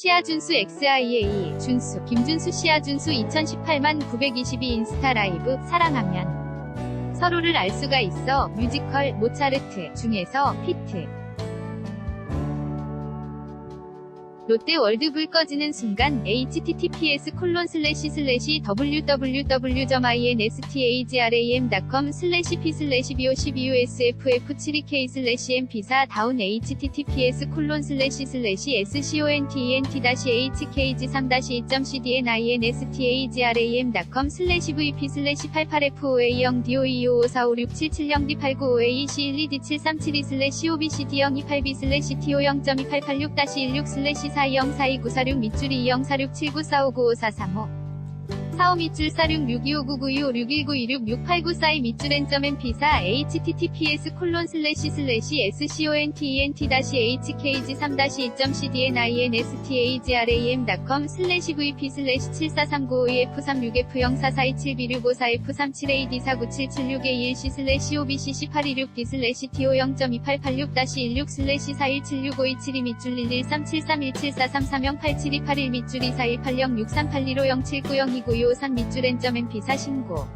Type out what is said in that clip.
시아준수 XIA 준수 김준수 시아준수 2018만 922 인스타 라이브 사랑하면 서로를 알 수가 있어 뮤지컬 모차르트 중에서 피트 롯데 월드불 꺼지는 순간 https 콜론 슬래시 슬래시 www.instagram.com 슬래시 p 슬래시 bocbusff72k 슬래시 m 비사 다운 https 콜론 슬래시 슬래시 scontent 다시 hkg3 다시 2.cdninstagram.com 슬래시 vp 슬래시 88foa 0 doe 5456770 d8952c 12d737 슬래시 obcd 028b 슬래시 to 0.2886 다시 16 슬래시 42042946 밑줄이 204679459545 45 밑줄 4662599619266894 밑줄 n점 피사 https 콜론 슬래시 슬래시 scontent 다시 hkg3 다시 2.cdninstagram.com 슬래시 vp 슬래시 743952f362F0447B654F37AD49776A1C 슬래시 OBCC 826D 슬래시 TO 0.2886 다시 16 슬래시 41765272 밑줄 1137317433087281 밑 줄241806381507902925 3 밑줄 n점 mp4 신고